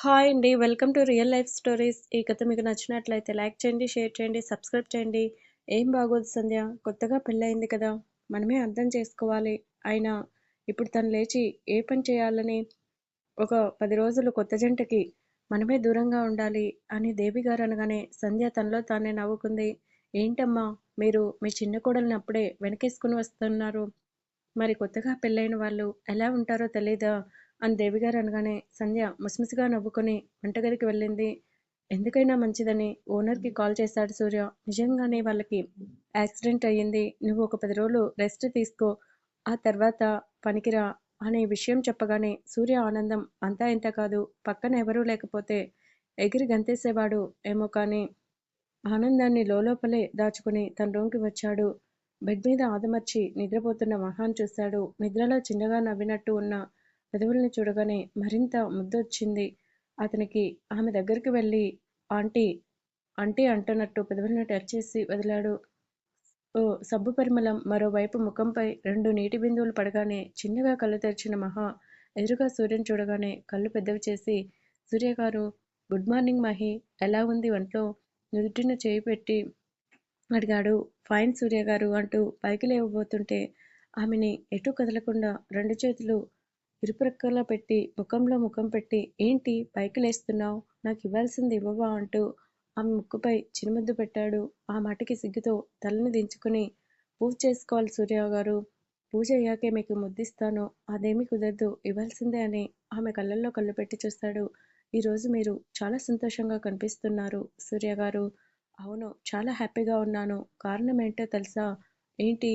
Hi అండి. Welcome to real life stories. ఈ కథ మీకు నచ్చినట్లయితే లైక్ చేయండి, షేర్ చేయండి, సబ్స్క్రైబ్ చేయండి. ఏం బాగోదు సంధ్య. కొత్తగా పెళ్ళయింది కదా! మనమే అర్థం చేసుకోవాలి. అయినా ఇప్పుడు తను లేచి ఏ పని చేయాలని ఒక పది రోజులు కొత్త జంటకి మనమే దూరంగా ఉండాలి అని దేవి గారు అనగానే సంధ్య తనలో తానే నవ్వుకుంది. ఏంటమ్మా మీరు మీ చిన్న కోడల్ని అప్పుడే వెనకేసుకుని వస్తున్నారు. మరి కొత్తగా పెళ్ళైన వాళ్ళు ఎలా ఉంటారో తెలీదా? అని దేవిగారు అనగానే సంధ్య ముసిముసిగా నవ్వుకొని వంటగదికి వెళ్ళింది. ఎందుకైనా మంచిదని ఓనర్కి కాల్ చేశాడు సూర్య. నిజంగానే వాళ్ళకి యాక్సిడెంట్ అయ్యింది. నువ్వు ఒక పది రోజులు రెస్ట్ తీసుకో. ఆ తర్వాత పనికిరా అనే విషయం చెప్పగానే సూర్య ఆనందం అంతా ఇంత కాదు. పక్కన ఎవరూ లేకపోతే ఎగిరి గంతేసేవాడు ఏమో కానీ ఆనందాన్ని లోలోపలే దాచుకుని తన రూమ్కి వచ్చాడు. బెడ్ మీద ఆదమర్చి నిద్రపోతున్న మహాన్ చూశాడు. నిద్రలో చిన్నగా నవ్వినట్టు ఉన్న పెదవుల్ని చూడగానే మరింత ముద్దొచ్చింది అతనికి. ఆమె దగ్గరికి వెళ్ళి ఆంటీ ఆంటీ అంటున్నట్టు పెదవులను టచ్ చేసి వదిలాడు. ఓ సబ్బు పరిమళం మరోవైపు ముఖంపై రెండు నీటి బిందువులు పడగానే చిన్నగా కళ్ళు తెరిచిన మహా ఎదురుగా సూర్యుని చూడగానే కళ్ళు పెద్దవి చేసి సూర్యగారు గుడ్ మార్నింగ్ మహి ఎలా ఉంది ఒంట్లో నుదుటిన చేయి పెట్టి అడిగాడు. ఫైన్ సూర్య గారు అంటూ పైకి లేవబోతుంటే ఆమెని ఎటు కదలకుండా రెండు చేతులు ఇరుప్రక్కల పెట్టి ముఖంలో ముఖం పెట్టి ఏంటి పైకి లేస్తున్నావు నాకు ఇవ్వాల్సింది ఇవ్వవా అంటూ ఆమె ముక్కుపై చిరుముద్దు పెట్టాడు. ఆ మాటకి సిగ్గుతో తలని దించుకుని పూజ చేసుకోవాలి సూర్య గారు పూజ అయ్యాకే మీకు ముద్దిస్తాను. అదేమీ కుదరదు. ఇవ్వాల్సిందే అని ఆమె కళ్ళల్లో కళ్ళు పెట్టి చూస్తాడు ఈరోజు మీరు చాలా సంతోషంగా కనిపిస్తున్నారు సూర్యగారు. అవును చాలా హ్యాపీగా ఉన్నాను. కారణం ఏంటో తెలుసా? ఏంటి?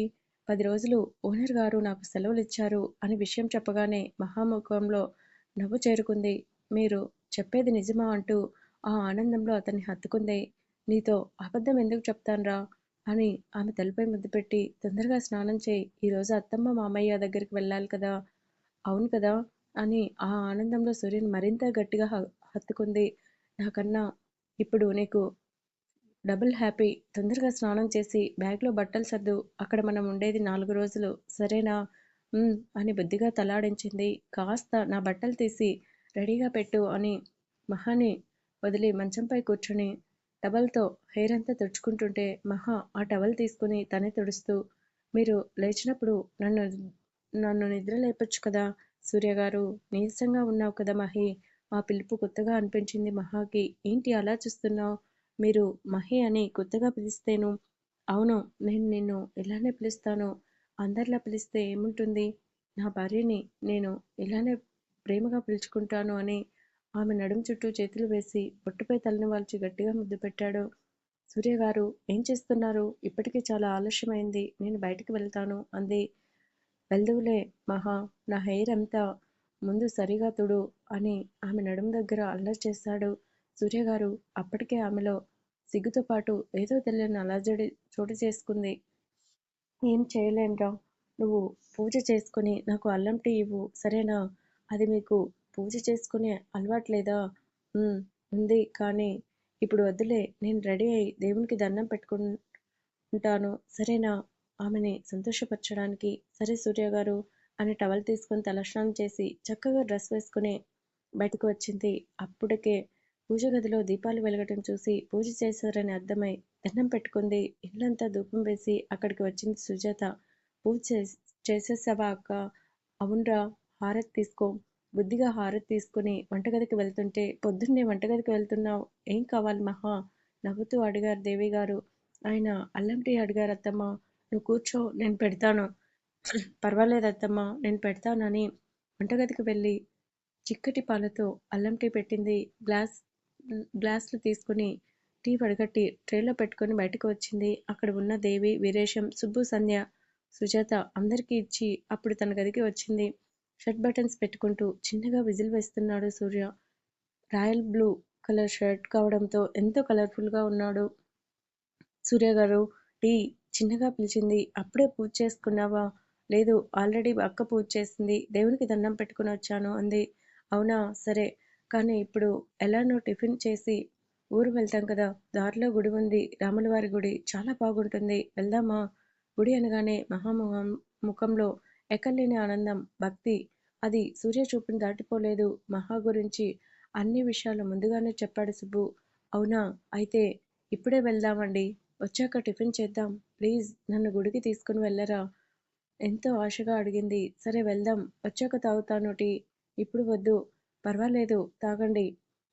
పది రోజులు ఓనర్ గారు నాకు సెలవులిచ్చారు అని విషయం చెప్పగానే మహాముఖంలో నవ్వు చేరుకుంది. మీరు చెప్పేది నిజమా అంటూ ఆ ఆనందంలో అతన్ని హత్తుకుంది. నీతో అబద్ధం ఎందుకు చెప్తాన్రా? అని ఆమె తలపై ముద్దు పెట్టి తొందరగా స్నానం చేయి. ఈరోజు అత్తమ్మ మామయ్య దగ్గరికి వెళ్ళాలి కదా! అవును కదా! అని ఆ ఆనందంలో సూర్యుని మరింత గట్టిగా హత్తుకుంది. నాకన్నా ఇప్పుడు నీకు డబుల్ హ్యాపీ. తొందరగా స్నానం చేసి బ్యాగ్లో బట్టలు సర్దు. అక్కడ మనం ఉండేది నాలుగు రోజులు. సరేనా? అని బుద్ధిగా తలాడించింది. కాస్త నా బట్టలు తీసి రెడీగా పెట్టు అని మహాని వదిలి మంచంపై కూర్చుని టవల్తో హెయిర్ అంతా తుడుచుకుంటుంటే మహా ఆ టవల్ తీసుకుని తనే తుడుస్తూ మీరు లేచినప్పుడు నన్ను నన్ను నిద్ర లేపొచ్చు కదా సూర్యగారు. నీరసంగా ఉన్నావు కదా మహి. ఆ పిలుపు కొత్తగా అనిపించింది మహాకి. ఏంటి అలా చూస్తున్నావు మీరు మహి అని కొత్తగా పిలిస్తేను అవును నేను నిన్ను ఇలానే పిలుస్తాను. అందరిలా పిలిస్తే ఏముంటుంది? నా భార్యని నేను ఇలానే ప్రేమగా పిలుచుకుంటాను అని ఆమె నడుము చుట్టూ చేతులు వేసి బొట్టుపై తలని వాల్చి గట్టిగా ముద్దు పెట్టాడు. సూర్యగారు ఏం చేస్తున్నారు? ఇప్పటికే చాలా ఆలస్యమైంది. నేను బయటికి వెళ్తాను అంది. వెళ్దువులే మహా. నా హెయిర్ అంతా ముందు సరిగా తుడు అని ఆమె నడుము దగ్గర అల్లరి చేశాడు. సూర్యగారు అప్పటికే ఆమెలో సిగ్గుతో పాటు ఏదో తెలియని అలజడి చోటు చేసుకుంది. ఏం చేయలేనురా. నువ్వు పూజ చేసుకుని నాకు అల్లం టీ ఇవ్వు సరేనా? అది మీకు పూజ చేసుకునే అలవాట్లేదా? ఉంది కానీ ఇప్పుడు వద్దులే నేను రెడీ అయి దేవునికి దండం పెట్టుకుంటాను సరేనా? ఆమెని సంతోషపరచడానికి సరే సూర్య గారు అని టవల్ తీసుకుని తలస్నానం చేసి చక్కగా డ్రెస్ వేసుకుని బయటకు వచ్చింది. అప్పటికే పూజ గదిలో దీపాలు వెలగటం చూసి పూజ చేశారని అర్థమై దండం పెట్టుకుంది. ఇల్లంతా ధూపం వేసి అక్కడికి వచ్చింది సుజాత. పూజ చేసేసావా అక్క అవున్రా. హారతి తీసుకో. బుద్ధిగా హారతి తీసుకుని వంటగదికి వెళ్తుంటే పొద్దున్నే వంటగదికి వెళ్తున్నావు ఏం కావాలి మహా? నవ్వుతూ అడిగారు దేవి గారు ఆయన అల్లం టీ అడిగారు అత్తమ్మ నువ్వు కూర్చో నేను పెడతాను. పర్వాలేదు అత్తమ్మ నేను పెడతానని వంటగదికి వెళ్ళి చిక్కటి పాలతో అల్లం టీ పెట్టింది. గ్లాస్ గ్లాసులు తీసుకుని టీ వడగట్టి ట్రేలో పెట్టుకొని బయటకు వచ్చింది. అక్కడ ఉన్న దేవి, వీరేశం, సుబ్బు, సంధ్య, సుజాత అందరికీ ఇచ్చి అప్పుడు తన గదికి వచ్చింది. షర్ట్ బటన్స్ పెట్టుకుంటూ చిన్నగా విజిల్ వేస్తున్నాడు Surya. Royal blue colour shirt కావడంతో ఎంతో కలర్ఫుల్గా ఉన్నాడు ఉన్నాడు. సూర్యగారు టీ చిన్నగా పిలిచింది. అప్పుడే పూజ చేసుకున్నావా? లేదు ఆల్రెడీ అక్క పూజ చేసింది. దేవునికి దండం పెట్టుకుని వచ్చాను అంది. అవునా సరే. కానీ ఇప్పుడు ఎలానో టిఫిన్ చేసి ఊరు వెళ్తాం కదా! దారిలో గుడి ఉంది. రాములవారి గుడి. చాలా బాగుంటుంది. వెళ్దామా? గుడి అనగానే మహాముఖం ముఖంలో ఎక్కలేని ఆనందం, భక్తి అది సూర్య చూపుని దాటిపోలేదు. మహా గురించి అన్ని విషయాలు ముందుగానే చెప్పాడు సుబ్బు అవునా అయితే ఇప్పుడే వెళ్దామండి వచ్చాక టిఫిన్ చేద్దాం ప్లీజ్ నన్ను గుడికి తీసుకుని వెళ్ళరా ఎంతో ఆశగా అడిగింది సరే వెళ్దాం వచ్చాక తాగుతాను టీ ఇప్పుడు వద్దు పర్వాలేదు తాగండి.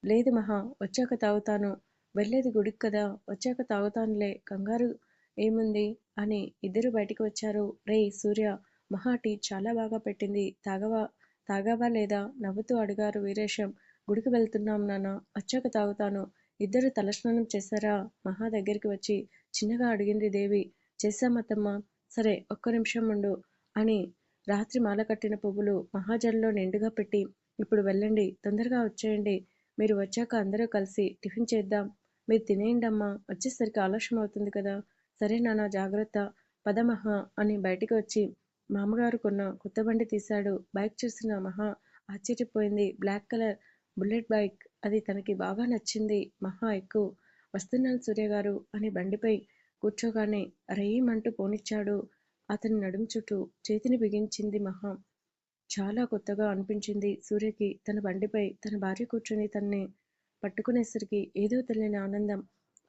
లేదు మహా వచ్చాక తాగుతాను. వెళ్ళేది గుడికి కదా వచ్చాక తాగుతానులే. కంగారు ఏముంది? అని ఇద్దరు బయటికి వచ్చారు. రే సూర్య మహా టీ చాలా బాగా పెట్టింది. తాగవా? తాగావా లేదా? నవ్వుతూ అడిగారు వీరేశం. గుడికి వెళ్తున్నాం నాన్న వచ్చాక తాగుతాను. ఇద్దరు తలస్నానం చేశారా? మహా దగ్గరికి వచ్చి చిన్నగా అడిగింది దేవి. చేశామత్తమ్మ సరే ఒక్క నిమిషం ఉండు అని రాత్రి మాల కట్టిన పువ్వులు మహాజల్లో నిండుగా పెట్టి ఇప్పుడు వెళ్ళండి తొందరగా వచ్చేయండి. మీరు వచ్చాక అందరూ కలిసి టిఫిన్ చేద్దాం. మీరు తినేయండమ్మా వచ్చేసరికి ఆలస్యం అవుతుంది కదా. సరే నాన్న జాగ్రత్త. పదమహా అని బయటికి వచ్చి మామగారు కొన్న కొత్త బండి తీశాడు. బైక్ చూసిన మహా ఆశ్చర్యపోయింది. Black colour bullet bike. అది తనకి బాగా నచ్చింది. మహా ఎక్కువ. వస్తున్నాను సూర్య గారు అని బండిపై కూర్చోగానే రయ్యమంటూ పోనిచ్చాడు. అతని నడుము చుట్టూ చేతిని బిగించింది మహా. చాలా కొత్తగా అనిపించింది సూర్యకి. తన బండిపై తన భార్య కూర్చొని తన్ని పట్టుకునేసరికి ఏదో తెలియని ఆనందం.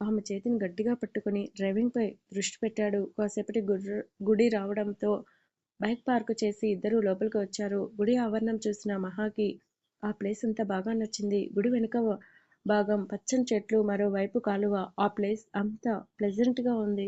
ఆమె చేతిని గట్టిగా పట్టుకుని డ్రైవింగ్పై దృష్టి పెట్టాడు. కాసేపటి గుర్ర గుడి రావడంతో బైక్ పార్కు చేసి ఇద్దరూ లోపలికి వచ్చారు. గుడి ఆవరణం చూసిన మహాకి ఆ ప్లేస్ అంతా బాగా నచ్చింది. గుడి వెనుక భాగం పచ్చని చెట్లు మరోవైపు కాలువ. ఆ ప్లేస్ అంతా ప్లెజెంట్గా ఉంది.